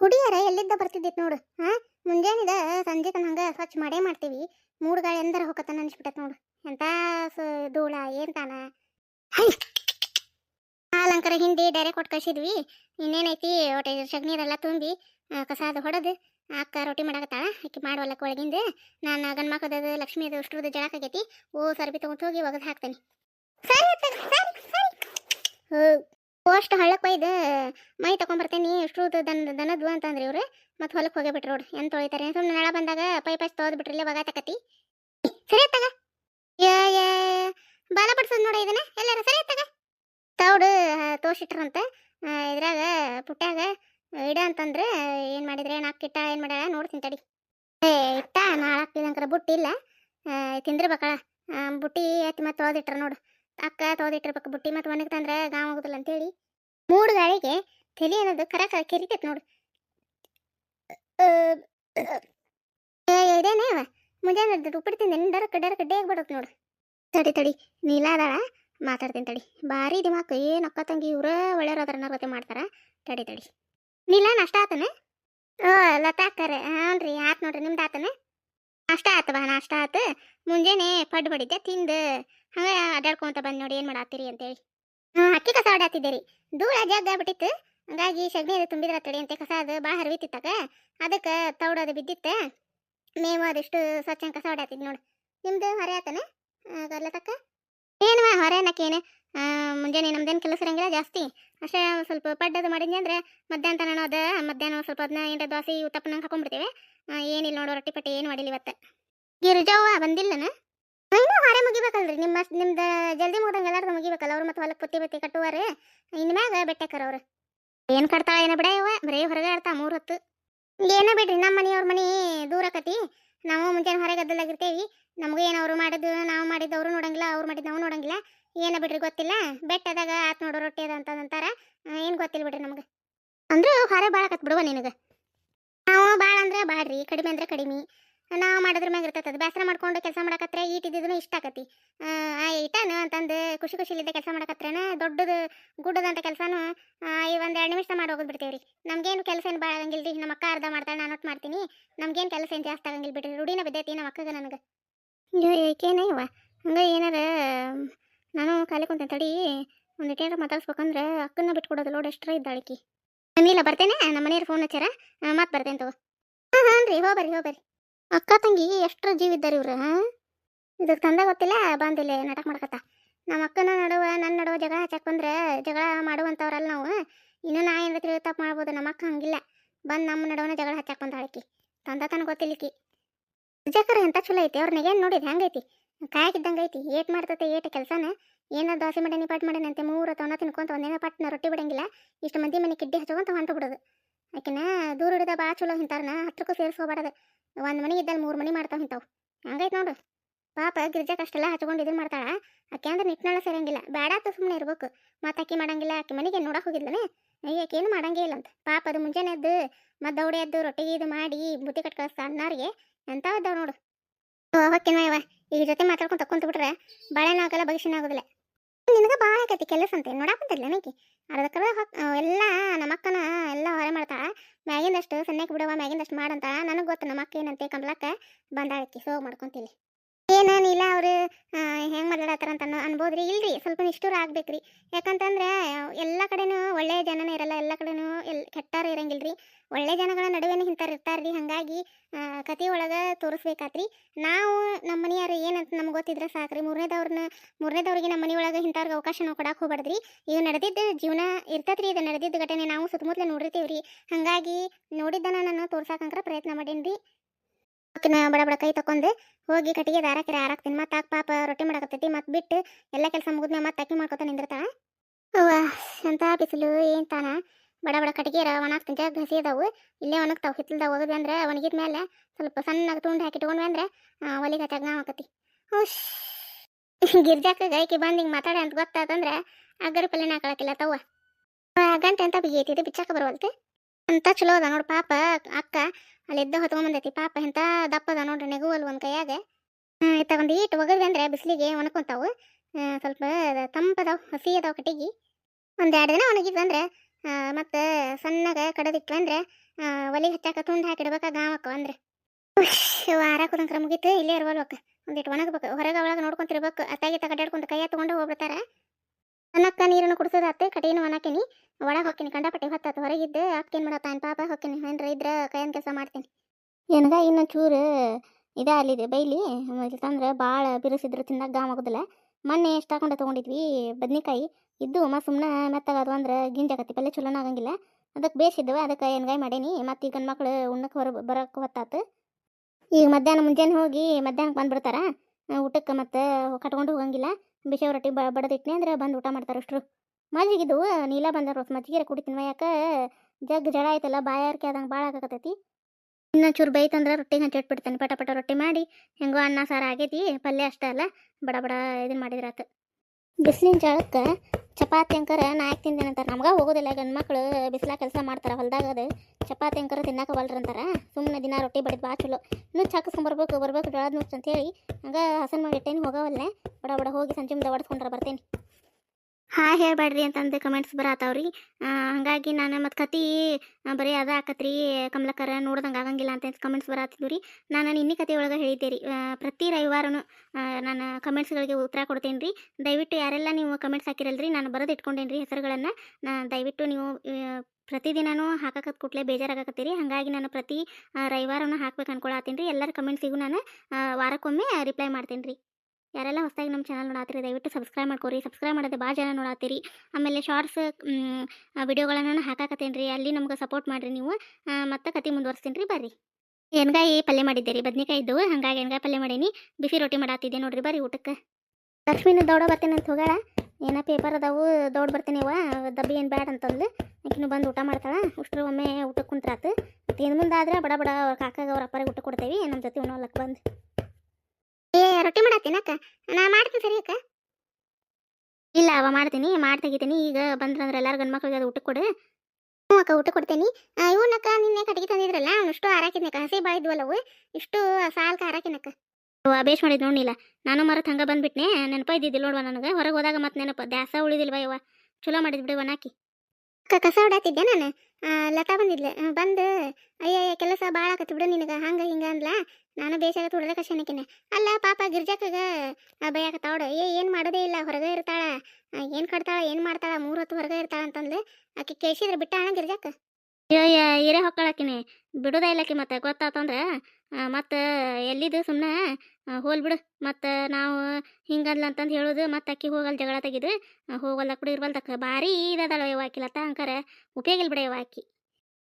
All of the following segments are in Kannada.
ಹುಡುಗಿಯರ ಎಲ್ಲಿದ್ದ ಬರ್ತಿದ್ದಿತ್ತು ನೋಡು, ಹಾ? ಮುಂಜಾನಿದ ಸಂಜೆ ತನ ಹಂಗ ಸ್ವಚ್ಛ ಮಾಡೇ ಮಾಡ್ತೀವಿ. ಮೂಡ್ ಗಾಳಿ ಎಂದರ ಹೋಗತ್ತ ಅನ್ಸ್ಬಿಟ್ಟತ್ ನೋಡು. ಎಂತ ಧೂಳ, ಏನ್ ತಾನ? ಅಲಂಕಾರ ಹಿಂದಿ ಡೈರೆಕ್ಟ್ ಕೊಟ್ಟು ಕಳ್ಸಿದ್ವಿ. ಇನ್ನೇನೈತಿ ಒಟ್ಟು ಸಗ್ನೀರೆಲ್ಲ ತುಂಬಿ ಕಸಾದ ಕಸ ಅದು ಹೊಡೆದು, ಅಕ್ಕ ರೊಟ್ಟಿ ಮಾಡಾಕತ್ತಾಳ. ಆಕೆ ಮಾಡೋಲ್ಲಕ್ಕೆ ಒಳಗಿಂದ. ನಾನು ಗಂಡ್ ಮಕ್ಕಳದ ಲಕ್ಷ್ಮಿ ಅದು ಅಷ್ಟ್ರದ್ದು ಜಳಕಾಗೈತಿ ಓ, ಸರ್ಬಿ ತಗೊಂಡ್ ಹೋಗಿ ಒಗದು ಹಾಕ್ತೇನೆ. ಸರಿ ಸರಿ ಸರಿ. ಅಷ್ಟು ಹಳ್ಳಕ್ಕೆ ಒಯ್ದು ಮೈ ಬರ್ತೀನಿ ಎಷ್ಟು ದನ, ದನದ್ವು ಅಂತಂದ್ರೆ ಇವ್ರು. ಮತ್ತೆ ಹೊಲಕ್ಕೆ ಹೋಗೇ ಬಿಟ್ರು ನೋಡು ಎಂತ ತೊಳಿತಾರೆ ಸುಮ್ಮನೆ ನಳ ಬಂದಾಗ ಪೈಪ್ ಹಚ್ಚಿ ತೋದ್ ಬಿಟ್ರಿ ಒಗ ತಕತಿ ಸರಿ ಯಾ ಬಾಲ ಬಡ್ಸೋದು ನೋಡ ಇದನ್ನ. ಎಲ್ಲಾರ ಸರಿ ಅತ್ತಾಗ ತೌಡು ತೋರ್ಸಿಟ್ರಂತ. ಇದ್ರಾಗ ಪುಟ್ಯಾಗ ಇಡ ಅಂತಂದ್ರೆ ಏನು ಮಾಡಿದ್ರೆ ನಾಲ್ಕು ಇಟ್ಟ ಏನು ಮಾಡ್ಯಾಳ ನೋಡ್ತೀನಿ ತಡಿ. ಏ, ಇಟ್ಟ ನಾಲ್ಕು ಬುಟ್ಟಿ ಇಲ್ಲ. ತಿಂದ್ರೆ ಬಕ್ಕಳ ಬುಟ್ಟಿ ಎತ್ತಿ ಮತ್ತೆ ತೊಳೆದಿಟ್ರ ನೋಡು. ಅಕ್ಕ ತೋದಿಟ್ಟಿರ್ಬೇಕು, ಬುಟ್ಟಿ ಮತ್ತೆ ಒಣಗಿ ತಂದ್ರೆ ಹೋಗುದಿಲ್ಲ ಅಂತೇಳಿ. ಮೂಡು ಗಾಳಿಗೆ ತಲೆ ಅನ್ನೋದು ಕರ ಕರ ಕೆರಿತೈತೆ ನೋಡು. ಇದೇನೇ ಅವ? ಮುಂಜಾನೆ ಉಪ್ಪಿಡ್ತೀನಿ ಡರಕ್ ಡರಕ್ ಡೇಗ್ ಬಿಡೋಕ್ ನೋಡು. ತಡಿ ತಡಿ, ನೀಲಾದಾಳ ಮಾತಾಡ್ತೀನಿ ತಡಿ. ಭಾರಿ ದಿಮಾಕ್, ಏನು ಅಕ್ಕ ತಂಗಿ ಇವರೇ ಒಳ್ಳೆಯವ್ರು ಅದ್ರ ನರ್ವತೆ ಮಾಡ್ತಾರ. ತಡಿ ತಡಿ. ನೀಲಾ, ನಷ್ಟ ಆತನ? ಲತಾ ಅಕ್ಕರೆ. ಹ್ಞೂ ರೀ ಆತ್ ನೋಡ್ರಿ, ನಿಮ್ದು ಆತನ? ನಾಷ್ಟ ಆತ ಬಾ ನಾಷ್ಟ ಆಯ್ತು. ಮುಂಜಾನೆ ಪಡ್ ಬಡಿದ್ದೆ, ತಿಂದು. ಹಂಗೆ ಅಡ್ಡಾಡ್ಕೊಂತ ಬಂದು ನೋಡಿ ಏನು ಮಾಡಾತ್ತೀರಿ ಅಂತೇಳಿ. ಹ್ಞೂ ಅಕ್ಕಿ ಕಸ ಹೊಡಾತಿದ್ದೀರಿ ದೂರ ಧೂಳ ಜಗ್ಗ ಬಿಟ್ಟಿತ್ತು ಹಂಗಾಗಿ ಸಗಣಿ ಅದು ತುಂಬಿದ್ರ ತಡಿ ಅಂತ, ಕಸ ಅದು ಭಾಳ ಹರಿವಿತ್ತಿತ್ತಾಗ ಅದಕ್ಕೆ ತೌಡೋದು ಬಿದ್ದಿತ್ತೆ. ಮೇವು ಅದಿಷ್ಟು ಸ್ವಚ್ಛ ಕಸ ಹೊಡಾತಿದ್ ನೋಡು. ನಿಮ್ದು ಹೊರೆ ಆತನೆ? ಗರ್ಲತಕ್ಕ ಏನು ಹೊರೆ ಅನ್ನಕ್ಕೇನು ಮುಂಜಾನೆ ನಮ್ದೇನು ಕೆಲಸ ಇರಂಗಿಲ್ಲ ಜಾಸ್ತಿ. ಅಷ್ಟೇ ಸ್ವಲ್ಪ ಪಡ್ಡದು ಮಾಡಿದ್ನಿ ಅಂದ್ರೆ ಮಧ್ಯಾಹ್ನ ತನಕ ಅದು, ಮಧ್ಯಾಹ್ನ ಸ್ವಲ್ಪ ಅದನ್ನ ಎಂಟು ದೋಸೆ ಉತ್ತಪ್ಪನ ಹಾಕೊಂಡ್ಬಿಡ್ತೇವೆ ಏನಿಲ್ಲ ನೋಡೋ, ರೊಟ್ಟಿ ಪಟ್ಟಿ ಏನು ಮಾಡಿಲ್ಲ ಇವತ್ತು. ಗಿರಿಜವ್ವ ಬಂದಿಲ್ಲನ? ಇನ್ನೂ ಹೊರೆ ಮುಗಿಬೇಕಲ್ರಿ, ನಿಮ್ಮ ನಿಮ್ದು ಜಲ್ದಿ ಮುಗ್ದಂಗೆ ಎಲ್ಲಾರ್ದು ಮುಗಿಬೇಕಲ್ಲ, ಅವ್ರು ಮತ್ತೆ ಹೊಲಕ್ಕೆ ಪುತ್ತಿ ಬತ್ತಿ ಕಟ್ಟುವಾರೆ ಇನ್ನು ಮ್ಯಾಗ ಬೆಟ್ಟಕ್ಕರ ಅವ್ರು. ಏನು ಕಟ್ತಾಳ ಏನ ಬಿಡ ಇವ ಬರೀ ಹೊರಗೆ ಆಡ್ತಾ ಮೂರು ಹೊತ್ತು. ಏನೋ ಬಿಡ್ರಿ, ನಮ್ಮ ಮನೆಯವ್ರ ಮನೆ ದೂರ ಆಕತಿ. ನಾವು ಮುಂಜಾನೆ ಹೊರಗೆ ಗದ್ದಲಾಗಿರ್ತೇವಿ ನಮಗೂ ಏನು ಅವ್ರು ಮಾಡಿದ್ದು, ನಾವು ಮಾಡಿದ್ದು ಅವರು ನೋಡಂಗಿಲ್ಲ, ಅವ್ರು ಮಾಡಿದ್ದು ನಾವು ನೋಡಂಗಿಲ್ಲ. ಏನೋ ಬಿಡ್ರಿ ಗೊತ್ತಿಲ್ಲ ಬೆಟ್ಟದಾಗ ಆತ್ ನೋಡೋ, ರೊಟ್ಟಿ ಅದ ಅಂತ ಅಂತಾರ. ಏನು ಗೊತ್ತಿಲ್ಲ ಬಿಡ್ರಿ ನಮಗೆ. ಅಂದ್ರೂ ಹೊರ ಭಾಳ ಆಕತ್ ಬಿಡುವ ನಿನಗೆ. ಅಂದ್ರೆ ಬಾಡ್ರಿ ಕಡಿಮೆ ಅಂದ್ರೆ ಕಡಿಮೆ. ನಾವು ಮಾಡೋದ್ರ ಮ್ಯಾಗ ಇರ್ತೈತೆ ಅದು. ಬೇಸರ ಮಾಡ್ಕೊಂಡು ಕೆಲಸ ಮಾಡಕತ್ರೆ ಈಟಿದ್ದು ಇಷ್ಟ ಆಕತಿ. ಆ ಅಂತಂದು ಖುಷಿ ಖುಷಿಲಿದ್ದ ಕೆಲಸ ಮಾಡಕತ್ರೇನ ದೊಡ್ಡದು ಗುಡ್ಡದಂತ ಕೆಲಸನೂ ಈ ಒಂದು ಎರಡು ನಿಮಿಷ ಮಾಡಿ ಹೋಗೋದು ಬಿಡ್ತೇವೆ ರೀ ನಮ್ಗೇನು ಕೆಲಸ ಏನು ಭಾಳ ಆಗಂಗಿಲ್ಲ ರೀ ನಮ್ಮ ಅಕ್ಕ ಅರ್ಧ ಮಾಡ್ತಾಳೆ, ನಾನು ಒಟ್ಟು ಮಾಡ್ತೀನಿ. ನಮ್ಗೇನು ಕೆಲಸ ಏನು ಜಾಸ್ತಿ ಆಗಂಗಿಲ್ಲ ಬಿಡ್ರಿ. ರೂಢಿನ ಬಿದ್ದೈತಿ ನಮ್ಮ ಅಕ್ಕಗೆ ನನಗೆ. ಏಕೇನೇ ಇವ? ಹಂಗೆ ಏನಾರ, ನಾನು ಖಾಲಿ ಕುಂತೇನೆ ತಡಿ ಒಂದು ಏನಾರ ಮಾತಾಡ್ಸ್ಬೇಕಂದ್ರೆ ಅಕ್ಕನ್ನ ಬಿಟ್ಕೊಡೋದು ಲೋಡ್ ಎಷ್ಟರ ಇದ್ದಾಳಿಕಿ. ಇಲ್ಲ ಬರ್ತೇನೆ? ನಮ್ಮ ಮನೆಯವ್ರು ಫೋನ್ ಹಚ್ಚಾರ ಮತ್ತೆ ಬರ್ತೇನೆ ತಗೋ. ಹಾಂ ಹಾಂ ರೀ ಹೋ ಅಕ್ಕ ತಂಗಿ ಎಷ್ಟರ ಜೀವ ಇದ್ದಾರೆ ಇವ್ರು ಹಾಂ ಇದಕ್ಕೆ ತಂದ ಗೊತ್ತಿಲ್ಲ ಬಂದಿಲ್ಲ ನಾಟಕ ಮಾಡ್ಕತ್ತ ನಮ್ಮ ಅಕ್ಕನ ನಡುವ ನನ್ನ ನಡುವ ಜಗಳ ಹಚ್ಚಕ್ ಬಂದ್ರೆ ಜಗಳ ಮಾಡುವಂಥವ್ರಲ್ಲ ನಾವು. ಇನ್ನೂ ನಾ ಏನಾರ ತಿಳಿ ತಪ್ಪು ಮಾಡ್ಬೋದು ನಮ್ಮ ಅಕ್ಕ ಹಂಗಿಲ್ಲ. ಬಂದು ನಮ್ಮ ನಡುವನ ಜಗಳ ಹಚ್ಚಕ್ ಬಂದಾಳಕಿ ತಂದ ತನಗೆ ಗೊತ್ತಿಲ್ಲಿಕಿ ನಿಜಕ್ಕರ ಎಂತ ಚಲೋ ಐತಿ ಅವ್ರ ನೆಗೆ ನೋಡಿದ್ ಹೆಂಗೈತಿ ಕಾಯಕಿದ್ದಂಗೆ ಐತಿ, ಏಟ್ ಮಾಡ್ತತೆ, ಏಟ್ ಕೆಲಸನ. ಏನೋ ದೋಸೆ ಮಾಡೇನಿ ಪಟ್ ಮಾಡೇನಿ ಅಂತ ಮೂರು ತವನ ತಿನ್ಕೊಂತ ಒಂದೇನೋ ಪಟ್ನ ರೊಟ್ಟಿ ಬಿಡಂಗಿಲ್ಲ. ಇಷ್ಟು ಮಂದಿ ಮನೆ ಕಿಡ್ಡಿ ಹಚ್ಕೊಂತ ಹೊಂಟು ಬಿಡೋದು. ಆಕಿನ ದೂರ ಹಿಡಿದ ಭಾಳ ಚಲೋ ಹಿಂತಾರನ ಹತ್ರಕ್ಕೂ ಸೇರಿಸ್ಕೋಬಾರ್ದು. ಒಂದು ಮನೆ ಇದ್ದಲ್ಲಿ ಮೂರು ಮನೆ ಮಾಡ್ತಾವ ಇಂಥವು ಹಂಗೈತೆ ನೋಡು. ಪಾಪ ಗಿರ್ಜಾಕ್ ಅಷ್ಟೆಲ್ಲ ಹಚ್ಕೊಂಡು ಇದನ್ನ ಮಾಡ್ತಾಳ. ಆಕೆ ಅಂದ್ರೆ ನಿಟ್ಟಿನೊಳ ಸರಿಯಂಗಿಲ್ಲ. ಬೇಡ ಅಂತ ಸುಮ್ಮನೆ ಇರ್ಬೇಕು. ಮತ್ತೆ ಆಕೆ ಮಾಡಂಗಿಲ್ಲ, ಆಕೆ ಮನೆಗೆ ನೋಡಕ್ ಹೋಗಿದ್ಲನೇ? ಅಯ್ಯ ಮಾಡಂಗೇ ಇಲ್ಲ ಅಂತ ಪಾಪ ಅದು ಮುಂಜಾನೆ ಎದ್ದು, ಮತ್ತು ದೌಡೆ ಎದ್ದು ರೊಟ್ಟಿಗೆ ಇದು ಮಾಡಿ, ಬುತ್ತಿ ಕಟ್ ಕಳಿಸ್ತಾ ಅಣ್ಣಾರಿಗೆ ಎಂತ ಇದ್ದಾವೆ ನೋಡು. ಹೊಕ್ಕಿನ ಇವ ಈಗ ಜೊತೆ ಮಾತಾಡ್ಕೊಂಡು ಕುಂತ ಬಿಟ್ರೆ ಬಾಳೆನ ಆಗಲ್ಲ ಭವಿಷ್ಯನ ಆಗೋದಿಲ್ಲ. ನಿನಗೆ ಭಾಳ ಆಕೈತಿ ಕೆಲಸ ಅಂತ ನೋಡಾಕಂತಿಲ್ಲ ನನಗೆ ಅರ್ಧಕ್ಕರ ಹೊಕ್ ಎಲ್ಲ ನಮ್ಮ ಅಕ್ಕನ ಎಲ್ಲ ಹೊರೆ ಮಾಡ್ತಾಳ. ಮ್ಯಾಗಿಂದಷ್ಟು ಸಣ್ಣಕ್ಕೆ ಬಿಡವ ಮ್ಯಾಗಿಂದಷ್ಟು ಮಾಡಂತ ನನಗೆ ಗೊತ್ತು ನಮ್ಮ ಅಕ್ಕ ಏನಂತೆ ಕಂಬ್ಲಕ್ಕ ಬಂದಾಳಕ್ಕಿ ಸೋಗ್ ಮಾಡ್ಕೊಂತೀನಿ. ಏನ ನೀಲ ಅವರು ಹೆಂಗೆ ಮಾತಾಡತ್ತಾರ ಅಂತ ಅನ್ಬೋದ್ರಿ? ಇಲ್ರಿ, ಸ್ವಲ್ಪ ನಿಷ್ಠುರ ಆಗ್ಬೇಕ್ರಿ. ಯಾಕಂತಂದ್ರೆ, ಎಲ್ಲ ಕಡೆನೂ ಒಳ್ಳೆ ಜನನೇ ಇರಲ್ಲ, ಎಲ್ಲ ಕಡೆನೂ ಎಲ್ ಕೆಟ್ಟಾರು ಇರಂಗಿಲ್ರಿ. ಒಳ್ಳೆ ಜನಗಳ ನಡುವೆನೇ ಇಂಥವ್ರು ಇರ್ತಾರ್ರಿ. ಹಾಗಾಗಿ ಕತೆ ಒಳಗೆ ತೋರಿಸ್ಬೇಕಾತ್ರಿ. ನಾವು ನಮ್ಮ ಮನೆಯವ್ರು ಏನಂತ ನಮ್ಗೆ ಗೊತ್ತಿದ್ರೆ ಸಾಕ್ರಿ. ಮೂರನೇದವ್ರನ್ನ ಮೂರನೇದವ್ರಿಗೆ ನಮ್ಮ ಮನೆಯೊಳಗೆ ಇಂಥವ್ರಿಗೆ ಅವಕಾಶ ನಾವು ಕೊಡಕ್ಕೆ ಹೋಗ್ಬಾರ್ದ್ರಿ ಇದು ನಡೆದಿದ್ದ ಜೀವನ ಇರ್ತೈತ್ರಿ. ಇದು ನಡೆದಿದ್ದ ಘಟನೆ ನಾವು ಸುತ್ತಮುತ್ತಲೇ ನೋಡಿರ್ತೀವ್ರಿ. ಹಾಗಾಗಿ ನೋಡಿದ್ದನ್ನ ನಾನು ತೋರ್ಸಾಕಂಕ್ರ ಪ್ರಯತ್ನ ಮಾಡೇನ್ರಿ. ರೀ ಬಡ ಬಡ ಕೈ ತಕೊಂಡು ಹೋಗಿ ಕಟ್ಟಿಗೆ ದಾರ ಕಿರ ಹಾರಾಕ್ತೀನಿ. ಮತ್ತೆ ಆಕ ಪಾಪ ರೊಟ್ಟಿ ಮಾಡಕತ್ತೈತಿ. ಮತ್ತೆ ಬಿಟ್ಟು ಎಲ್ಲ ಕೆಲಸ ಮುಗಿದ್ಮೇಲೆ ಮತ್ತೆ ಅಕ್ಕಿ ಮಾಡ್ಕೊತ ನಿಂದಿರ್ತಾಳ. ಅವ್ವ ಅಂತ ಬಿಸಿಲು, ಏನು ತಾನ? ಬಡ ಬಡ ಕಟ್ಟಿಗೆ ಒಣಾಕ್ತೀನಿ ಜಾಗ ಹಸಿ ಅದಾವು. ಇಲ್ಲೇ ಒಣಗ್ತಾವ ಹಿತ್ತಲ್ದಾಗ ಒಗದ್ವಿ ಅಂದ್ರೆ ಒಣಗಿದ ಮೇಲೆ ಸ್ವಲ್ಪ ಸಣ್ಣಗೆ ತುಂಡು ಹಾಕಿ ಇಟ್ಕೊಂಡ್ವಿ ಅಂದ್ರೆ ಒಲಿಗೆ ಹಚ್ಚಾಗ ನಾವು ಹಾಕತಿ ಹುಷ್. ಗಿರ್ಜಾಕ ಗೈಕಿ ಬಂದು ಹಿಂಗೆ ಮಾತಾಡ ಅಂತ ಗೊತ್ತಾದಂದ್ರೆ ಅಗ್ಗರ ಪಲ್ಯನ ಹಾಕೊಳಕಿಲ್ಲ ತವ್ವ. ಗಂಟೆ ಅಂತ ಬಿಗಿಯೈತಿ ಇದು ಬಿಚ್ಚಾಕ ಬರವಲ್ತು. ಅಂತ ಚಲೋ ಅದ ನೋಡಿ ಪಾಪ, ಅಕ್ಕ ಅಲ್ಲಿ ಅಲ್ಲಿದ್ದ ಹೊತ್ಕೊಂಬಂದೈತಿ ಪಾಪ ಎಂತ ದಪ್ಪ ಅದ ನೋಡ್ರಿ ನೆಗುವಲ್ ಒಂದು ಕೈಯಾಗ. ಒಂದು ಈಟ್ ಒಗದ್ವಿ ಅಂದ್ರೆ ಬಿಸಿಲಿಗೆ ಒಣಕೊಂತಾವು. ಸ್ವಲ್ಪ ತಂಪದಾವ ಹಸಿ ಅದಾವ ಕಟ್ಟಿಗೆ. ಒಂದು ಎರಡು ದಿನ ಒಣಗಿದ್ವಿ ಅಂದ್ರೆ ಮತ್ತು ಸಣ್ಣಗೆ ಅಂದ್ರೆ ಒಲಿ ಹಚ್ಚಾಕ ತುಂಡು ಹಾಕಿಡ್ಬೇಕ ಗಾವಕ್ಕ ಅಂದ್ರೆ. ವಾರ ಕುದಂಕ್ರ ಮುಗೀತು, ಇಲ್ಲೇ ಇರ್ವಲ್ವಕ್ಕ. ಒಂದಿಟ್ಟು ಒಣಗ್ಬೇಕು. ಹೊರಗೆ ಒಳಗೆ ನೋಡ್ಕೊಂತಿರ್ಬೇಕು. ಅತ್ತಾಗಿ ಕಡ್ಡಾಡ್ಕೊಂಡು ಕೈಯ ತಗೊಂಡು ಹೋಗ್ಬಿಡ್ತಾರ. ಅನ್ನಕ್ಕ ನೀರನ್ನು ಕುಡಿಸೋದಾತು ಕಟೀನು ಒಣಾಕಿನಿ ಒಳಗೆ ಹೋಗ್ತೀನಿ ಕಂಡಪಟ್ಟಿ ಹೊತ್ತಾತು. ಹೊರಗಿದ್ದು ಅಕ್ಕೇನು ಮಾಡತ್ತಾನ? ಪಾಪ ಹೊಕ್ಕಿನಿ ಏನ್ರ ಇದ್ರೆ ಕೈಯನ್ ಕೆಲಸ ಮಾಡ್ತೀನಿ. ಏನಗ ಇನ್ನೊಂದು ಚೂರು ಇದೇ ಅಲ್ಲಿದೆ ಬೈಲಿ. ಅಂದ್ರೆ ಭಾಳ ಬಿರುಸಿದ್ರೆ ತಿನ್ನಕ್ಕೆ ಗಾಮ್ ಆಗೋದಿಲ್ಲ. ಮೊನ್ನೆ ಎಷ್ಟು ಹಾಕೊಂಡೆ ತೊಗೊಂಡಿದ್ವಿ, ಬದ್ನಿಕಾಯಿ. ಇದ್ದು ಮ ಸುಮ್ಮನೆ ಮೆತ್ತಗಾದು ಅಂದ್ರೆ ಆಗತ್ತಿ ಪಲ್ಲೆ ಚಲೋನ ಆಗಂಗಿಲ್ಲ. ಅದಕ್ಕೆ ಬೇಸಿದ್ದವ ಅದಕ್ಕೆ ಎಣ್ಗಾಯಿ ಮಾಡೇನಿ? ಮತ್ತೆ ಈಗ ಮಕ್ಕಳು ಉಣ್ಣಕ್ಕೆ ಹೊರ ಬರೋಕೆ ಹೊತ್ತಾತು. ಈಗ ಮಧ್ಯಾಹ್ನ ಮುಂಜಾನೆ ಹೋಗಿ ಮಧ್ಯಾಹ್ನಕ್ಕೆ ಬಂದ್ಬಿಡ್ತಾರ. ಊಟಕ್ಕೆ ಮತ್ತೆ ಕಟ್ಕೊಂಡು ಹೋಗಂಗಿಲ್ಲ. ಬಿಸಿ ರೊಟ್ಟಿ ಬ ಅಂದ್ರೆ ಬಂದು ಊಟ ಮಾಡ್ತಾರೆ ಅಷ್ಟ್ರು. ಮಜ್ಜಿಗಿದ್ದು ನೀಲ ಬಂದಾರ ಮಜ್ಜಿಗೆ ಕುಡಿತೀನಿ ಯಾಕೆ? ಜಗ್ ಜಡ ಆಯ್ತಲ್ಲ ಬಾಯಾರಿಕೆ ಆದಂಗೆ ಭಾಳ ಆಗಕತ್ತೈತಿ. ಇನ್ನೊಂಚೂರು ಬೈತಂದ್ರೆ ರೊಟ್ಟಿಗೆ ಹಂಚಿಟ್ಬಿಡ್ತಾನೆ ಪಟ ಪಟ ರೊಟ್ಟಿ ಮಾಡಿ ಹೆಂಗೋ ಅನ್ನ, ಸಾರು ಆಗೈತಿ, ಪಲ್ಯ ಅಷ್ಟೇ ಅಲ್ಲ, ಬಡ ಬಡ ಇದನ್ನು ಮಾಡಿದ್ರಾತು. ಬಿಸಿಲಿನ ಜಾಳಕ್ಕೆ ಚಪಾತಿ ಅಂಕರ ನಾಯಕ್ ತಿಂದೇನಂತಾರೆ ನಮ್ಗೆ ಹೋಗೋದಿಲ್ಲ ಗಂಡು ಮಕ್ಕಳು ಬಿಸಿಲಾಗ ಕೆಲಸ ಮಾಡ್ತಾರೆ ಹೊಲ್ದಾಗ ಅದು. ಚಪಾತಿ ಅಂಕರ ತಿನ್ನಕ್ಕೆ ಬಲ್ರಂತಾರ ಸುಮ್ಮನೆ ದಿನ ರೊಟ್ಟಿ ಬಡಿದ್ ಭಾಳ ಚಲೋ. ಇನ್ನೂ ಹಾಕಿಸ್ಕೊಂಬರ್ಬೇಕು ಬರ್ಬೇಕು ಜೋಳದ ನುಚ್ಚು ಅಂತೇಳಿ ಹಂಗೆ ಹಸನ್ ಮಾಡಿಟ್ಟೇನಿ ಹೋಗವಲ್ಲೇ ಬಡ ಬಡ ಹೋಗಿ ಸಂಜೆ ಮುಂದೆ ಹೊಡೆಸ್ಕೊಂಡ್ರೆ ಬರ್ತೇನೆ. ಹಾ, ಹೇಳ್ಬೇಡ್ರಿ ಅಂತಂದು ಕಮೆಂಟ್ಸ್ ಬರತ್ತಾವ್ರಿ ಹಾಗಾಗಿ ನಾನು ಮತ್ತು ಕತಿ ಬರೀ ಅದ ಆಕತ್ರಿ ಕಮಲಕರ ನೋಡ್ದಂಗೆ ಆಗಂಗಿಲ್ಲ ಅಂತ ಕಮೆಂಟ್ಸ್ ಬರತ್ತಿದ್ವು ರೀ ನಾನು ನಿನ್ನೆ ಕತೆ ಒಳಗೆ ಹೇಳಿದ್ದೆ ರೀ ಪ್ರತಿ ರವಿವಾರನು ನಾನು ಕಮೆಂಟ್ಸ್ಗಳಿಗೆ ಉತ್ತರ ಕೊಡ್ತೇನೆ ರೀ ದಯವಿಟ್ಟು ಯಾರೆಲ್ಲ ನೀವು ಕಮೆಂಟ್ಸ್ ಹಾಕಿರಲ್ರಿ, ನಾನು ಬರೋದು ಇಟ್ಕೊಂಡೇನಿ ರೀ ಹೆಸರುಗಳನ್ನು ದಯವಿಟ್ಟು ನೀವು ಪ್ರತಿದಿನೂ ಹಾಕಕತ್ ಕೂಡಲೇ ಬೇಜಾರಾಗಕತ್ತೀರಿ. ಹಾಗಾಗಿ ನಾನು ಪ್ರತಿ ರವಿವಾರನೂ ಹಾಕ್ಬೇಕು ಅನ್ಕೊಳತ್ತೀನಿ ರೀ ಎಲ್ಲರ ಕಮೆಂಟ್ಸಿಗೂ ನಾನು ವಾರಕ್ಕೊಮ್ಮೆ ರಿಪ್ಲೈ ಮಾಡ್ತೀನಿ ರೀ ಯಾರೆಲ್ಲ ಹೊಸದಾಗಿ ನಮ್ಮ ಚಾನಲ್ ನೋಡತ್ತೀರಿ ದಯವಿಟ್ಟು ಸಬ್ಸ್ಕ್ರೈಬ್ ಮಾಡ್ಕೊರಿ. ಸಬ್ಸ್ಕ್ರೈಬ್ ಮಾಡೋದು ಭಾಳ ಜನ ನೋಡತ್ತೀರಿ ಆಮೇಲೆ ಶಾರ್ಟ್ಸ್ ವಿಡಿಯೋಗಳನ್ನು ಹಾಕಾಕತ್ತೇನೆ ರೀ ಅಲ್ಲಿ ನಮ್ಗೆ ಸಪೋರ್ಟ್ ಮಾಡಿರಿ ನೀವು. ಮತ್ತೆ ಕತೆ ಮುಂದುವರ್ಸ್ತೀನಿ ರೀ ಬರ್ರಿ. ಎಣ್ಗಾಯಿ ಪಲ್ಯ ಮಾಡಿದ್ದೆ ರೀ ಬದ್ನೆಕಾಯಿ ಇದ್ದವು. ಹಂಗಾಗಿ ಎಣ್ಗಾಯಿ ಪಲ್ಯ ಮಾಡೀನಿ. ಬಿಸಿ ರೊಟ್ಟಿ ಮಾಡಾತಿದ್ದೆ ನೋಡ್ರಿ, ಬರ್ರಿ ಊಟಕ್ಕೆ. ಲಕ್ಷ್ಮಿನ ದೌಡ ಬರ್ತೇನೆ ಅಂತ ಹೋಗಾಳ ಏನೋ ಪೇಪರ್ ಅದಾವು, ದೌಡ್ ಬರ್ತೀನಿ ಅವ್ವ ದಬ್ಬಿ ಏನು ಬ್ಯಾಡ ಅಂತಂದು ಆಕಿನೂ ಬಂದು ಊಟ ಮಾಡ್ತಾಳ. ಉಷ್ಟ್ರು ಒಮ್ಮೆ ಊಟಕ್ಕೆ ಕುಂತ್ರಾತು. ಮತ್ತು ಮುಂದೆ ಆದ್ರೆ ಬಡ ಬಡ ಅವ್ರ ಕಾಕಾಗ ಅವ್ರ ಅಪ್ಪರಿಗೆ ಊಟ ಕೊಡ್ತೇವೆ. ನಮ್ಮ ಜೊತೆ ಉಣ್ಣೋಲಕ್ಕೆ ಬಂದು. ಏ, ರೊಟ್ಟಿ ಮಾಡತ್ತೀನಕ್ಕ ನಾ ಮಾಡ್ತೀನಿ ಸರಿ ಅಕ್ಕ. ಇಲ್ಲ, ಅವ ಮಾಡ್ತೀನಿ ಮಾಡಿ ಈಗ ಬಂದ್ರಂದ್ರೆ ಎಲ್ಲಾರು ಗಂಡು ಮಕ್ಳಿಗೆ ಅದು ಊಟ ಕೊಡು. ಹ್ಞೂ ಅಕ್ಕ ಊಟ ಕೊಡ್ತೇನೆ. ಇವನಕ್ಕ ನಿನ್ನೆ ಕಟ್ಟಿಗೆ ತಂದಿದ್ರಲ್ಲ ಅವನಷ್ಟು ಹಾರಾಕಿದ್ನಕ್ಕ ಹಸಿ ಬಾಯಿದ್ವಲ್ಲ ಅವು. ಇಷ್ಟು ಸಾಲ್ಕ ಹಾರಾಕಿನಕ್ಕ ಬೇಷ್ ಮಾಡಿದ್ ನೋಡಿಲ್ಲ ನಾನು ಮರತ್ ತಂಗ ಬಂದ್ಬಿಟ್ನೆ, ನೆನಪ ಇದ್ದಿದ್ದಿಲ್ಲ ನೋಡುವ ನನಗೆ. ಹೊರಗೆ ಹೋದಾಗ ಮತ್ತೆ ನೆನಪ, ದ್ಯಾಸ ಉಳಿದಿಲ್ವ ಇವ ಚಲೋ ಮಾಡಿದ್ ಬಿಡಿ ಒಣಾಕಿ ಅಕ್ಕ, ಕಸ ಹೊಡಾತಿದ್ದೆ ನಾನು? ಲತಾ ಬಂದಿದ್ಲೆ. ಬಂದು ಅಯ್ಯ ಕೆಲಸ ಭಾಳ ಆಕತ್ತಿ ಬಿಡು ನಿನಗೆ. ಹಂಗೆ, ಹಿಂಗೆ ಅಂದ್ಲ? ನಾನು ಬೇಸಾಗ ಹುಡುಗ ಕಶನಕಿನೆ ಅಲ್ಲ, ಪಾಪ ಗಿರ್ಜಕ್ಕಗ ಬೈಯಾಕತ್ತಾವಡ ಏ, ಏನು ಮಾಡೋದೇ ಇಲ್ಲ, ಹೊರಗೆ ಇರ್ತಾಳ. ಏನು ಕಟ್ತಾಳ, ಏನು ಮಾಡ್ತಾಳ, ಮೂರು ಹೊತ್ತು ಹೊರಗೆ ಇರ್ತಾಳ ಅಂತಂದು ಆಕೆ ಕೇಳಿಸಿದ್ರೆ, ಬಿಟ್ಟ ಅಣ್ಣ ಗಿರ್ಜಕ್ಕ ಅಯ್ಯ ಇರೇ ಹೊಕ್ಕಳಾಕಿನಿ ಬಿಡೋದೇ ಇಲ್ಲಕಿ ಮತ್ತೆ, ಗೊತ್ತಾತಂದ್ರೆ ಮತ್ತೆ ಎಲ್ಲಿದು ಸುಮ್ಮನೆ ಹೋಲ್ ಬಿಡು. ಮತ್ತು ನಾವು ಹಿಂಗಲ್ಲ ಅಂತಂದು ಹೇಳೋದು, ಮತ್ತೆ ಅಕ್ಕಿ ಹೋಗಲ್ಲ ಜಗಳ ತೆಗಿದು ಹೋಗಲ್ಲ ಕೂಡ ಇರ್ವಲ್ದಕ್ಕ. ಭಾರಿ ಇದದಳ ಯವ್ವ ಆಕಿ ಲತಾ ಅಂಕರ ಉಪಯೋಗ ಇಲ್ಲ ಬಿಡ ಆಕಿ.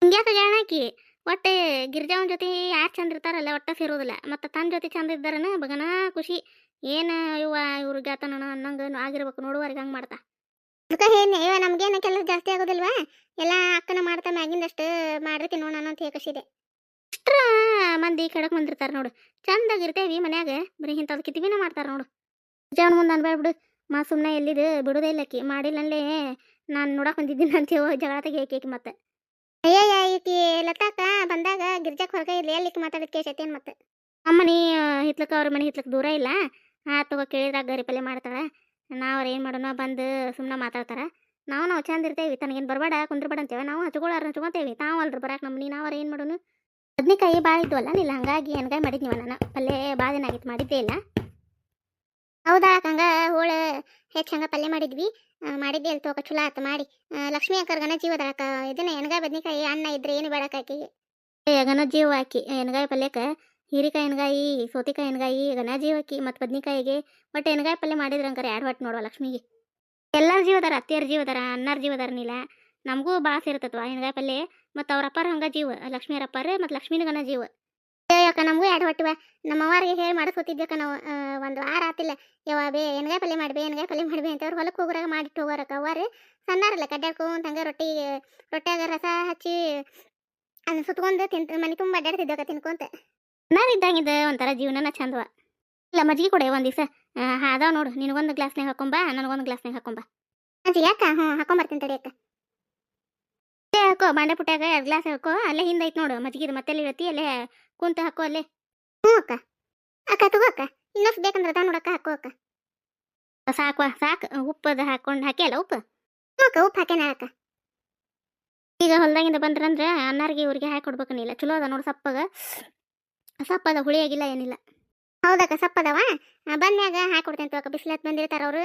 ಹಿಂಗ್ಯಾಕ ಜಾಣ ಆಕಿ? ಒಟ್ಟೆ ಗಿರಿಜಾವನ ಜೊತೆ ಯಾರು ಚಂದ ಇರ್ತಾರಲ್ಲ ಒಟ್ಟ ಸೇರೋದಿಲ್ಲ. ಮತ್ತು ತನ್ನ ಜೊತೆ ಚಂದ ಇದ್ದಾರನ ಬಗನ ಖುಷಿ. ಏನು ಇವ ಇವ್ರಿಗೆ ಆತನ ಅನ್ನಂಗೆ ಆಗಿರ್ಬೇಕು ನೋಡುವವ್ರಿಗೆ ಹಂಗೆ ಮಾಡ್ತಾ. ಅದಕ್ಕೆ ಹೇಳಿ ಇವ ನಮ್ಗೇನು ಕೆಲಸ ಜಾಸ್ತಿ ಆಗೋದಿಲ್ವಾ? ಎಲ್ಲ ಅಕ್ಕನ ಮಾಡ್ತಾ ಮ್ಯಾಗಿಂದಷ್ಟು ಮಾಡಿರ್ತೀನಿ ನೋಡೋಣ ಅಂತ ಹೇಳಕಸಿದೆ ಅಷ್ಟ್ರ ಮಂದಿ ಕೆಡಕ್ ಬಂದಿರ್ತಾರೆ ನೋಡು. ಚಂದಾಗಿರ್ತೇವಿ ಮನ್ಯಾಗ ಬರೀ ಇಂಥದ್ದು ಕಿತ್ತಿಬಿನ ಮಾಡ್ತಾರೆ ನೋಡು. ಜವನ ಮುಂದೆ ಅನ್ಬೇಡ ಬಿಡು. ಮಾ ಸುಮ್ಮನೆ ಎಲ್ಲಿದು ಬಿಡೋದೇ ಮಾಡಿಲ್ಲ ಮಾಡಿಲ್ಲಲ್ಲೇ ನಾನು ನೋಡಕ್ಕೆ ಬಂದಿದ್ದೀನಿ ಅಂತ ಹೇಳಿ ಜಗಳ ತೆಗಿಯಕ್ಕೆ ಮತ್ತೆ. ಅಯ್ಯಯ್ಯ ಐತಿ ಲತಾಕ ಬಂದಾಗ ಗಿರ್ಜಾಕ್ ಹೊರಗೆ ಇರ್ಲಿ, ಎಲ್ಲಿ ಮಾತಾಡಕ್ಕೆ ಕೇಸೈತೇನು ಮತ್ತೆ? ಅಮ್ಮನಿ ಹಿತ್ಲಕ್ಕ, ಅವ್ರ ಮನೆ ಹಿತ್ಲಕ್ಕೆ ದೂರ ಇಲ್ಲ. ಆ, ತಗೋ ಕೇಳಿದ್ರಾಗ ಗರಿ ಮಾಡ್ತಾಳೆ. ನಾವು ಅವ್ರು ಏನು ಮಾಡೋಣ ಬಂದು ಸುಮ್ಮನೆ ಮಾತಾಡ್ತಾರ. ನಾವು ನಾವು ಚಂದ ಇರ್ತೇವಿ ತನಗೇನು ಬರಬೇಡ, ಕುಂದ್ರಬೇಡ ಅಂತೇವೆ. ನಾವು ಹಚ್ಕೊಳ್ಳಾರ ಹಚ್ಕೊತೇವಿ. ತಾವು ಅಲ್ರಿ ಬರಾಕ್ ನಮ್ಮನಿ, ನಾವು ಅವ್ರು ಏನು ಮಾಡೋನು? ಬದ್ನಿಕಾಯಿ ಭಾಳ ಇದ್ವಲ್ಲ ನಿಲ್ಲ ಹಂಗಾಗಿ ಎಣ್ಗಾಯಿ ಮಾಡಿದ್ನಿವ ನಾನು. ಪಲ್ಯ ಭಾಳ ದಿನ ಆಗಿತ್ತು ಮಾಡಿದ್ದೇ ಇಲ್ಲ. ಹೌದಾ ಹಂಗ ಹೋಳು, ಹೆಚ್ಚು ಹಂಗ ಪಲ್ಯ ಮಾಡಿದ್ವಿ. ಮಾಡಿದ್ದೆ ಅಲ್ಲಿ ತೋಕ ಚಲೋ ಆತು, ಮಾಡಿ. ಲಕ್ಷ್ಮೀ ಲಕ್ಷ್ಮಿ ಅಕ್ಕರ್ ಗನ ಜೀವದಳಕ ಇದನ್ನ ಎಣ್ಗಾಯಿ ಬದ್ನಿಕಾಯಿ ಅನ್ನ ಇದ್ರೆ ಏನು ಬೇಡಕ್ಕಾಕಿ ಗನ ಜೀವ ಹಾಕಿ ಎಣ್ಗಾಯಿ ಪಲ್ಯಕ್ಕ, ಹೀರಿಕಾಯಿ ಎಣ್ಗಾಯಿ, ಸೌತಿಕಾಯಿ ಎಣ್ಗಾಯಿ ಗನ ಜೀವ ಹಾಕಿ ಮತ್ತು ಬದ್ನಿಕಾಯಿಗೆ ಬಟ್ ಎಣ್ಗಾಯಿ ಪಲ್ಯ ಮಾಡಿದ್ರೆ ಹಂಗಾರೆ ಎರಡು ಹೊಟ್ಟು ನೋಡುವ ಲಕ್ಷ್ಮಿಗೆ? ಎಲ್ಲರ ಜೀವದಾರ ಅತ್ತಿಯರ ಜೀವದಾರ ಅನ್ನಾರ ಜೀವದಾರ ನೀಲ, ನಮಗೂ ಭಾಳ ಸೇರ್ತತ್ವ ಎಣ್ಗಾಯಿ ಪಲ್ಯ, ಮತ್ತು ಅವ್ರ ಅಪ್ಪಾರ ಹಂಗ ಜೀವ, ಲಕ್ಷ್ಮಿಯರ ಅಪ್ಪಾರ, ಮತ್ತು ಲಕ್ಷ್ಮಿನ ಗಣ ಜೀವ. ಯಾಕ ನಮಗೂ ಎರಡು ಹೊಟ್ಟಿವ ನಮ್ಮ ಅವ್ರಿಗೆ ಹೇಳಿ ಮಾಡಿಸ್ಕೊತಿದ್ದಕ್ಕ ನಾವು ಒಂದು ವಾರ ಆತಿಲ್ಲ. ಯಾವ ಬೇ ಎಣ್ಗಾಯಿ ಪಲ್ಯ ಮಾಡ್ಬೇ ಎನ್ಗಾಯ ಪಲ್ಯ ಮಾಡ್ಬೇ ಅಂತ ಅವ್ರು ಹೊಲಕ್ಕೆ ಹೋಗೋರಾಗ ಮಾಡಿಟ್ಟು ಹೋಗೋರಕ್ಕ ಅವರು ಸಣ್ಣಾರಲ್ಲ ಕಡ್ಡಾಡ್ಕೊಂತ ಹಂಗೆ ರೊಟ್ಟಿ ರೊಟ್ಟಿಯಾಗ ರಸ ಹಚ್ಚಿ ಅದನ್ನ ಸುತ್ಕೊಂಡು ತಿಂತ ಮನೆ ತುಂಬ ಅಡ್ಡಾಡ್ತಿದ್ದಕ್ಕ ತಿನ್ಕೊಂತ. ನಾವಿದ್ದಂಗಿದ್ದ ಒಂಥರ ಜೀವನನ ಚಂದವ. ಇಲ್ಲ ಮಜ್ಜಿಗೆ ಕೊಡೆ ಒಂದು ದಿವಸ. ಅದಾವ ನೋಡು ನಿನಗೊಂದು ಗ್ಲಾಸ್ನಾಗ ಹಾಕೊಂಬ ನನಗೊಂದು ಗ್ಲಾಸ್ನಾಗ ಹಾಕೊಂಬ. ಅಜ್ಜಿ ಯಾಕ? ಹ್ಞೂ ಹಾಕೊಂಬರ್ತೀನಿ ತಡಿ ಅಕ್ಕ. ಹಾಕೋ ಬಾಂಡೆ ಪುಟ್ಟಾಗ ಎರಡು ಗ್ಲಾಸ್ ಹಾಕೋ ಅಲ್ಲೇ ಹಿಂದೆ ಐತೆ ನೋಡು ಮಜ್ಜಿಗೆ ಮತ್ತೆ ಇರತ್ತಿ ಅಲ್ಲೇ ಕುಂತ ಹಾಕೋ ಅಲ್ಲೇ. ಹ್ಞೂ ಅಕ್ಕ ಅಕ್ಕ ತಗೋ ಅಕ್ಕ ಇನ್ನಷ್ಟು ಬೇಕಂದ್ರೆ ಅದ ನೋಡಕ್ಕ, ಹಾಕೋ ಅಕ್ಕ. ಸಾಕು ಸಾಕು. ಉಪ್ಪದ ಹಾಕೊಂಡು ಹಾಕಿ ಅಲ್ಲ ಉಪ್ಪು? ಹ್ಞೂ ಅಕ್ಕ ಉಪ್ಪು ಹಾಕೇನ ಅಕ್ಕ ಈಗ ಹೊಲ್ದಾಗಿಂದ ಬಂದ್ರಂದ್ರೆ ಅನ್ನಾರಿಗೆ ಇವ್ರಿಗೆ ಹಾಕಿ ಕೊಡ್ಬೇಕು ನೀಲ್ಲ ಚಲೋ ಅದ ನೋಡಿ ಸಪ್ಪಗ. ಸಪ್ಪದ ಹುಳಿಯಾಗಿಲ್ಲ ಏನಿಲ್ಲ. ಹೌದಕ್ಕ, ಸಪ್ಪದವ. ಬಂದಾಗ ಹಾಕಿ ಕೊಡ್ತೇನೆ ತಗೋಕ. ಬಿಸಿಲತ್ ಬಂದಿರ್ತಾರ ಅವರು.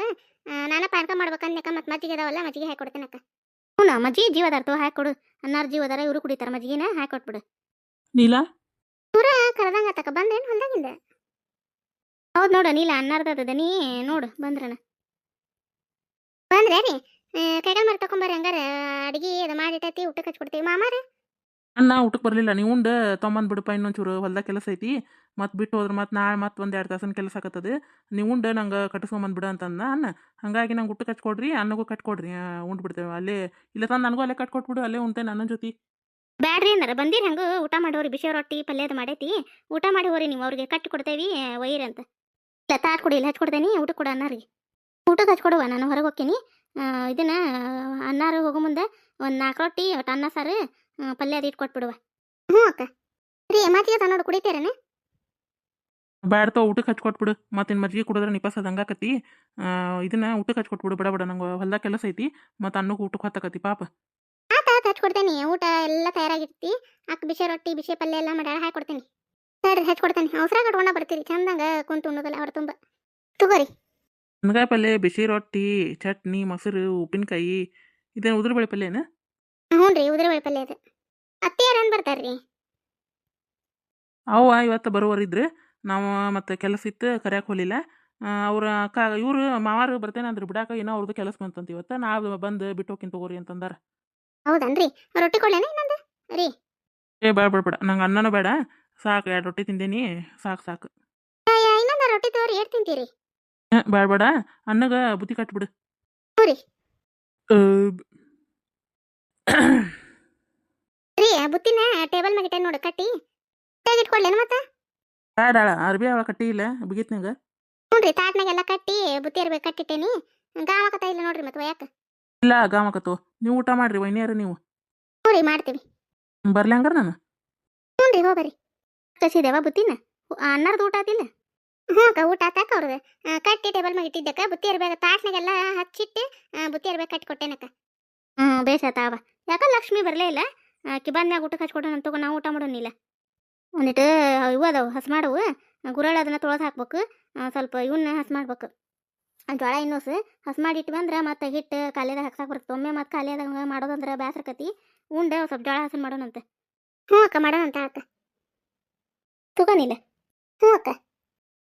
ನಾನು ಪಾನಕ ಮಾಡ್ಬೇಕಂದ್ಯಾಕ ಮತ್ತೆ ಮಜ್ಜಿಗೆ ಅದಾವಲ್ಲ, ಮಜ್ಜಿಗೆ ಹಾಕಿ ಅಕ್ಕ. ಹ್ಞೂ ಮಜ್ಜಿಗೆ ಜೀವ ಹಾಕೊಡು ತಗೋ, ಹಾಕಿ ಕೊಡು. ಅನ್ನಾರು ಜೀವದಾರ ಇವರು ಕುಡಿತಾರ, ಮಜ್ಜಿಗೆನ ಹಾಕಿ ಕೊಟ್ಬಿಡು. ನೀಲಾ? ಕರೆದಂಗ ತಕ ಬಂದೇನು ಹೊಲ್ದಾಗಿಂದ? ಹೌದು ನೋಡು ನೀಲ ಅನ್ನಾರ್ದದ ನೀ ನೋಡು, ಬಂದ್ರನ. ಬಂದ್ರೆ ರೀ ಕೈಕಾಲು ಮರ ತಕೊಂಬರ್ರಿ ಹಂಗಾರ, ಅಡಿಗೆ ಅದು ಮಾಡಿಟ್ಟೈತಿ ಊಟಕ್ಕೆ ಹಚ್ಕೊಡ್ತೀವಿ ಮಾಮಾರ ಅನ್ನ ಊಟಕ್ಕೆ ಬರಲಿಲ್ಲ ನೀವು ಉಂಡು ತೊಂಬಂದು ಬಿಡಪ್ಪ ಇನ್ನೊಂಚೂರು, ಹೊಲ್ದಾಗ ಕೆಲಸ ಐತಿ. ಮತ್ತೆ ಬಿಟ್ಟು ಹೋದ್ರೆ ಮತ್ತೆ ನಾಳೆ ಮತ್ತೆ ಒಂದು ಎರಡು ತಾಸಿನ ಕೆಲಸ ಆಗತ್ತದೆ. ನೀವು ಉಂಡು, ನಂಗೆ ಕಟ್ಟಿಸ್ಕೊಂಬಂದು ಬಿಡ ಅಂತಂದ ಅನ್ನ ಹಂಗಾಗಿ ನಂಗೆ ಊಟಕ್ಕೆ ಹಚ್ಕೊಡ್ರಿ ಅನ್ನಗೂ ಕಟ್ಕೊಡ್ರಿ ಉಂಡು ಬಿಡ್ತೇವೆ. ಅಲ್ಲೇ, ಇಲ್ಲ ತಂದು ನನಗೂ ಅಲ್ಲೇ ಕಟ್ಕೊಟ್ಬಿಡು ಅಲ್ಲೇ ಉಣ್ತೇನೆ ನನ್ನ ಜೊತೆ. ಬ್ಯಾಡ್ರಿ ಏನಾರ ಬಂದಿರಿ ಹೆಂಗ ಊಟ ಮಾಡೋರಿ ಬಿಸಿ ರೊಟ್ಟಿ ಪಲ್ಯದ ಮಾಡೈತಿ. ಊಟ ಮಾಡಿ ಹೋರಿ ನೀವು ಅವ್ರಿಗೆ ಕಟ್ಟಿ ಕೊಡ್ತೇವಿ ಒಯ್ಯಿರಿ ಅಂತ. ಇಲ್ಲ ತಾಟ್ ಕೊಡಿ, ಇಲ್ಲ ಹಚ್ಕೊಡ್ತೇನಿ ಊಟ ಕೊಡ ಅನ್ನಾರಿ ಊಟಕ್ಕೆ ಹಚ್ಕೊಡುವ ನಾನು ಹೊರಗೆ ಹೋಗ್ತೀನಿ ಇದನ್ನ ಅನ್ನಾರು ಹೋಗೋ ಮುಂದೆ ಒಂದು ನಾಲ್ಕು ರೊಟ್ಟಿ ಒಟ್ಟು ಅನ್ನ ಸಾರು ಪಲ್ಯ ಅದು ಇಟ್ಟು ಕೊಟ್ಬಿಡುವ ಹ್ಞೂ ಅಕ್ಕ. ರೀ, ಮಜ್ಜಿಗೆ ತನ್ನೋಡು ಕುಡಿತೇರೇನೆ? ಬ್ಯಾಡ ತೋ ಊಟಕ್ಕೆ ಹಚ್ಕೊಟ್ಬಿಡು ಮತ್ತಿನ್ನು ಮಜ್ಜಿಗೆ ಕುಡಿದ್ರೆ ನಿಪಾಸ ಹಂಗಾಕತಿ ಇದನ್ನ ಊಟಕ್ಕೆ ಹಚ್ಕೊಟ್ಬಿಡು ಬಡ ಬಡ ನಂಗೆ ಹೊಲ್ದಾಗ ಕೆಲಸ ಐತಿ. ಮತ್ತೆ ಅನ್ನಕ್ಕೆ ಊಟಕ್ಕೆ ಹತ್ತಕತಿ ಪಾಪ. ಹಚ್ಕೊಡ್ತೇನೆ ಊಟ ಎಲ್ಲ ತಯಾರಾಗಿರ್ತಿ. ಅಕ್ಕ ಬಿಸಿ ರೊಟ್ಟಿ ಬಿಸಿ ಪಲ್ಯ ಎಲ್ಲ ಮಾಡ್ಯಾರ ಹಾಕೊಡ್ತೇನೆ ಸರಿ ಹಚ್ಕೊಡ್ತೇನೆ ಅವಸರ ಕಟ್ಕೊಂಡ ಬರ್ತೀರಿ. ಚಂದಂಗ ಕುಂತು ಉಣ್ಣೋದಲ್ಲ ಅವ್ರ ತುಂಬ. ತಗೋರಿ. ಪಲ್ಯ ಬಿಸಿ ರೊಟ್ಟಿ ಚಟ್ನಿ ಮೊಸರು ಉಪ್ಪಿನಕಾಯಿ ಇದೇನು ಪಲ್ಯ ಪಲ್ಯನ ಹ್ಞೂ ರೀ ಉದುರುಬೇಳೆ ಪಲ್ಯ ಅದು ಅತ್ತೆಯಾರ ಅಂದ್ ಬರ್ತಾರ್ರಿ ಅವ ಇವತ್ತು ಇದ್ರೆ ನಾವು ಮತ್ತೆ ಕೆಲಸ ಇತ್ತು ಕರೆಯಕ್ಕೆ ಹೋಗಲಿಲ್ಲ ಅವ್ರ ಅಕ್ಕ ಇವರು ಮಾವಾರು ಬರ್ತೇನೆ ಅಂದ್ರೆ ಬಿಡಾಕ ಏನೋ ಅವ್ರದ್ದು ಕೆಲಸ ಬಂತಂತ ಇವತ್ತು. ನಾವು ಬಂದು ಬಿಟ್ಟು ಹೋಗಿನ್ ತಗೋರಿ ಅಂತಂದಾರ. ಹೌದನ್ರಿ? ರೊಟ್ಟಿ ಕೊಡ್ಲೇನ ಇನ್ನೊಂದು? ರೀ. ಏ ಬೇಡ ಬೇಡ ಬೇಡ. ನಂಗೆ ಅನ್ನನೂ ಬೇಡ. ಸಾಕು ಎರಡು ರೊಟ್ಟಿ ತಿಂದೇನಿ. ಸಾಕು ಸಾಕು. ಇನ್ನೊಂದು ರೊಟ್ಟಿ ತಗೋರಿ ಏಟ್ ತಿಂತೀರಿ. ಏ, ಬೇಡ ಬೇಡ. ಅನ್ನಗ ಬುತ್ತಿ ಕಟ್ಬಿಡು. ಹ್ಞೂ ರೀ ಆ, ರೀ ಆ ಬುತ್ತಿನ ಟೇಬಲ್ ಮ್ಯಾಗ ಇಟ್ಟೆ ನೋಡು ಕಟ್ಟಿ. ಇಟ್ಕೊಡ್ಲೇನು ಮತ್ತೆ? ಬೇಡ ಅರ್ಬಿ ಅವಳ ಕಟ್ಟಿ ಇಲ್ಲ ಬಿಗಿತ್ನಾಗ ಹ್ಞೂ ರೀ ತಾಟ್ನಾಗೆಲ್ಲ ಕಟ್ಟಿ ಬುತ್ತಿ ಇರ್ಬೇಕು ಕಟ್ಟಿಟ್ಟೇನಿ. ಗಾಮಕತ ಇಲ್ಲ ನೋಡ್ರಿ ಮತ್ತೆ ಒಯ್ಯಾಕ. ಇಲ್ಲ ಗಾಮಕತ್ತು ನೀವು ಊಟ ಮಾಡ್ರಿ ವೈನ್ಯಾರ ನೀವು. ಹ್ಞೂ ರೀ ಮಾಡ್ತೀವಿ. ಬರ್ಲಿ ಹಂಗಾರ ನಾನು. ಹ್ಞೂ ರೀ ಹೋಗ್ಬರ್ರಿ ಕಸಿದೇವ ಬುತ್ತಿನ? ಅನ್ನಾರ್ದು ಊಟ ಆತಿಲ್ಲ? ಹ್ಞೂ ಅಕ್ಕ ಊಟ ಆತಾಕ ಅವ್ರದ್ದು ಕಟ್ಟಿ ಟೇಬಲ್ ಮ್ಯಾಗ ಇಟ್ಟಿದ್ದಕ್ಕ ಬುತ್ತಿ ಇರ್ಬೇಕು ತಾಟ್ನಾಗೆಲ್ಲ ಹಚ್ಚಿಟ್ಟು ಬುತ್ತಿ ಇರ್ಬೇಕು ಕಟ್ಟಿ ಕೊಟ್ಟೇನಕ್ಕ. ಹ್ಞೂ ಬೇಸಾತಾವ ಯಾಕ ಲಕ್ಷ್ಮಿ ಬರಲೇ ಇಲ್ಲ? ಆಕಿ ಬಂದ್ಮ್ಯಾಗ ಊಟಕ್ಕೆ ಹಚ್ಕೊಡೋಣ ತಗೋ ನಾವು ಊಟ ಮಾಡೋನಿಲ್ಲ. ಒಂದಿಟ್ಟು ಇವು ಅದಾವು ಹಸ್ ಮಾಡವು. ಗುರಳ ಅದನ್ನ ತೊಳೆದು ಹಾಕ್ಬೇಕು. ಸ್ವಲ್ಪ ಇವನ್ನ ಹಸ್ ಮಾಡ್ಬೇಕು. ಆ ಜೋಳ ಇನ್ನೂಸು ಹಸ್ ಮಾಡಿ ಇಟ್ಟು ಬಂದ್ರೆ ಮತ್ತೆ ಹಿಟ್ಟು ಕಾಲೇದಾಗ ಹಾಕ್ಸಕ್ಕೆ ಬರ್ತದೆ. ಒಮ್ಮೆ ಮತ್ತೆ ಕಾಲೇದಾಗ ಮಾಡೋದಂದ್ರೆ ಬೇಸರಕತಿ ಉಂಡೆ ಸ್ವಲ್ಪ ಜೋಳ ಹಸನ್ ಮಾಡೋಣಂತೆ. ಹ್ಞೂ ಅಕ್ಕ, ಮಾಡೋಣಂತ ಅಕ್ಕ. ತಗೋನಿಲ್ಲ ಹ್ಞೂ ಅಕ್ಕ.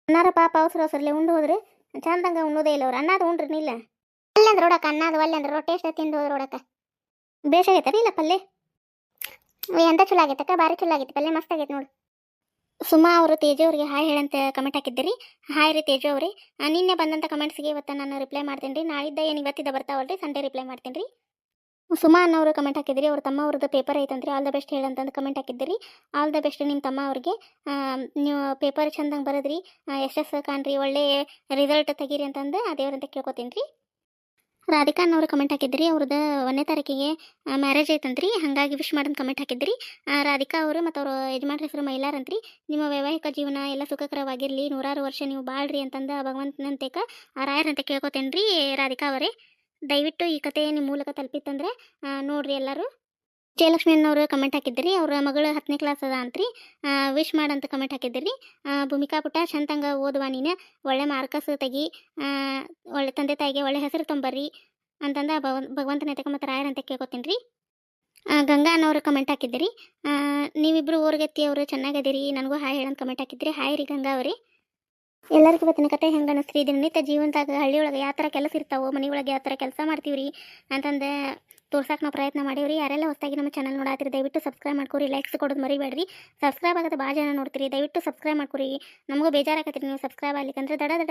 ಅನ್ನಾರ ಪಾಪ ಅವಸರ ಅವಸರಲೆ ಉಂಡು ಹೋದ್ರೆ. ಚಂದಂಗ ಉಣ್ಣೋದೇ ಇಲ್ಲ ಅವ್ರು. ಅನ್ನದ ಉಂಡ್ರಿ ನಿಲ್ಲ. ಅಲ್ಲಂದ್ರೆ ನೋಡಕ್ಕ ಅನ್ನದ ಒಲ್ಲೆ ಅಂದ್ರೆ ರೊಟ್ಟಿ ಎಷ್ಟ ತಿಂದು ಹೋದ್ರೆ ನೋಡಕ್ಕ ಬೇಸಾಗೈತೆ ಇಲ್ಲ ಪಲ್ಲೆ? ಎಂತ ಚಲೋ ಆಗೈತಕ್ಕ? ಭಾರಿ ಚಲೋ ಆಗೈತೆ ಪಲ್ಲೆ, ಮಸ್ತ್ ಆಗೈತೆ ನೋಡು. ಸುಮಾ ಅವರು ತೇಜು ಅವರಿಗೆ ಹಾಯ್ ಹೇಳಂತ ಕಮೆಂಟ್ ಹಾಕಿದ್ದೀರಿ. ಹಾಯ್ ರೀ ತೇಜು ಅವ್ರಿ. ನಿನ್ನೆ ಬಂದಂಥ ಕಮೆಂಟ್ಸ್ಗೆ ಇವತ್ತು ನಾನು ರಿಪ್ಲೈ ಮಾಡ್ತೀನಿ ರೀ ನಾಳಿದ್ದ ಏನು ಇವತ್ತಿದ್ದ ಬರ್ತಾವಲ್ರಿ ಸಂಡೇ ರಿಪ್ಲೈ ಮಾಡ್ತೀನಿ ರೀ ಸುಮಾ ಅನ್ನೋರು ಕಮೆಂಟ್ ಹಾಕಿದ್ರಿ ಅವ್ರ ತಮ್ಮ ಅವ್ರದ್ದು ಪೇಪರ್ ಐತಂತ್ರಿ. ಆಲ್ ದ ಬೆಸ್ಟ್ ಹೇಳಂತಂದು ಕಮೆಂಟ್ ಹಾಕಿದ್ರಿ ಆಲ್ ದ ಬೆಸ್ಟ್ ನಿಮ್ಮ ತಮ್ಮ ಅವ್ರಿಗೆ. ನೀವು ಪೇಪರ್ ಚಂದಂಗೆ ಬರೋದ್ರಿ. ಯಶಸ್ಸು ಕಾಣ್ರಿ. ಒಳ್ಳೆ ರಿಸಲ್ಟ್ ತೆಗೀರಿ ಅಂತಂದು ಆ ದೇವ್ರಂತ ಕೇಳ್ಕೊತೀನಿ ರೀ ರಾಧಿಕಾ ಅನ್ನೋರು ಕಮೆಂಟ್ ಹಾಕಿದ್ರಿ ಅವ್ರದ್ದು ಒಂದನೇ ತಾರೀಕಿಗೆ ಮ್ಯಾರೇಜ್ ಐತಂತ್ರಿ, ಹಾಗಾಗಿ ವಿಶ್ ಮಾಡಂತ ಕಮೆಂಟ್ ಹಾಕಿದ್ರಿ. ರಾಧಿಕಾ ಅವರು ಮತ್ತು ಅವರು ಯಜಮಾನ್ರ ಹೆಸರು ಮೈಲಾರಂತ್ರಿ. ನಿಮ್ಮ ವೈವಾಹಿಕ ಜೀವನ ಎಲ್ಲ ಸುಖಕರವಾಗಿರಲಿ, ನೂರಾರು ವರ್ಷ ನೀವು ಬಾಳ್ರಿ ಅಂತಂದು ಭಗವಂತನಂತೇಕ ಆ ರಾಯರಂತ ಕೇಳ್ಕೊತೇನೆ ರೀ ರಾಧಿಕಾ ಅವರೇ. ದಯವಿಟ್ಟು ಈ ಕಥೆ ನಿಮ್ಮ ಮೂಲಕ ತಲುಪಿತ್ತಂದ್ರೆ ನೋಡ್ರಿ ಎಲ್ಲರೂ. ಜಯಲಕ್ಷ್ಮಿ ಅನ್ನೋರು ಕಮೆಂಟ್ ಹಾಕಿದ್ರಿ. ಅವ್ರ ಮಗಳು ಹತ್ತನೇ ಕ್ಲಾಸ್ ಅದ ಅಂತ್ರಿ. ವಿಶ್ ಮಾಡಂತ ಕಮೆಂಟ್ ಹಾಕಿದ್ರಿ. ಭೂಮಿಕಾ ಪುಟ ಚಂದಂಗ ಓದುವ ನೀನು. ಒಳ್ಳೆ ಮಾರ್ಕಸ್ ತೆಗಿ. ಒಳ್ಳೆ ತಂದೆ ತಾಯಿಗೆ ಒಳ್ಳೆ ಹೆಸರು ತೊಂಬರ್ರಿ ಅಂತಂದ ಭವ ಭಗವಂತನ ಎತ್ತಕ ಮತ್ತು ರಾಯರಂತ ಕೇಳ್ಕೊತೀನಿ ರೀ ಗಂಗಾ ಅನ್ನೋರು ಕಮೆಂಟ್ ಹಾಕಿದ್ರಿ. ನೀವಿಬ್ಬರು ಊರ್ಗೆತ್ತಿ ಅವರು ಚೆನ್ನಾಗದಿರಿ ನನಗೂ ಹಾಯ್ ಹೇಳಂತ ಕಮೆಂಟ್ ಹಾಕಿದ್ರಿ. ಹಾಯ್ ರೀ ಗಂಗಾ ಅವ್ರಿ. ಎಲ್ಲರಿಗೂ ಇವತ್ತಿನ ಕತೆ ಹೆಂಗೆ ಅನಿಸ್ರಿ ದಿನನಿತ್ಯ ಜೀವನದಾಗ ಹಳ್ಳಿಯೊಳಗೆ ಯಾವ ಥರ ಕೆಲಸ ಇರ್ತಾವೋ, ಮನೆಯೊಳಗೆ ಯಾವ ಥರ ಕೆಲಸ ಮಾಡ್ತೀವಿ ರೀ ಅಂತಂದು ತೋರ್ಸಕ್ಕೆ ನಾವು ಪ್ರಯತ್ನ ಮಾಡೀವ್ರಿ. ಯಾರೆಲ್ಲ ಹೊಸದಾಗಿ ನಮ್ಮ ಚಾನಲ್ ನೋಡಾತಿರಿ, ದಯವಿಟ್ಟು ಸಬ್ಸ್ಕ್ರೈಬ್ ಮಾಡ್ಕೊರಿ ಲೈಕ್ಸ್ ಕೊಡೋದು ಮರಿಬೇಡ್ರಿ. ಸಬ್ಸ್ಕ್ರೈಬ್ ಆಗೋದು ಭಾಳ ಜನ ನೋಡ್ತೀರಿ, ದಯವಿಟ್ಟು ಸಬ್ಸ್ಕ್ರೈಬ್ ಮಾಡ್ಕೊರಿ. ನಮಗೂ ಬೇಜಾರಾಗತ್ತೀರಿ ನೀವು ಸಬ್ಸ್ಕ್ರೈಬ್ ಆಗ್ಲಿಕ್ಕಂದ್ರೆ ದಡ ದಡ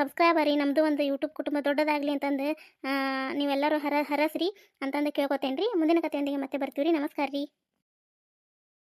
ಸಬ್ಸ್ಕ್ರೈಬ್ ರೀ ನಮ್ಮದು ಒಂದು ಯೂಟ್ಯೂಬ್ ಕುಟುಂಬ ದೊಡ್ಡದಾಗಲಿ ಅಂತಂದು ನೀವೆಲ್ಲರೂ ಹರ, ಹರಸ್ರಿ ಅಂತಂದು ಕೇಳ್ಕೊತೇನೆ ರೀ ಮುಂದಿನ ಕಥೆಯೊಂದಿಗೆ ಮತ್ತೆ ಬರ್ತೀವಿ ರೀ ನಮಸ್ಕಾರ ರೀ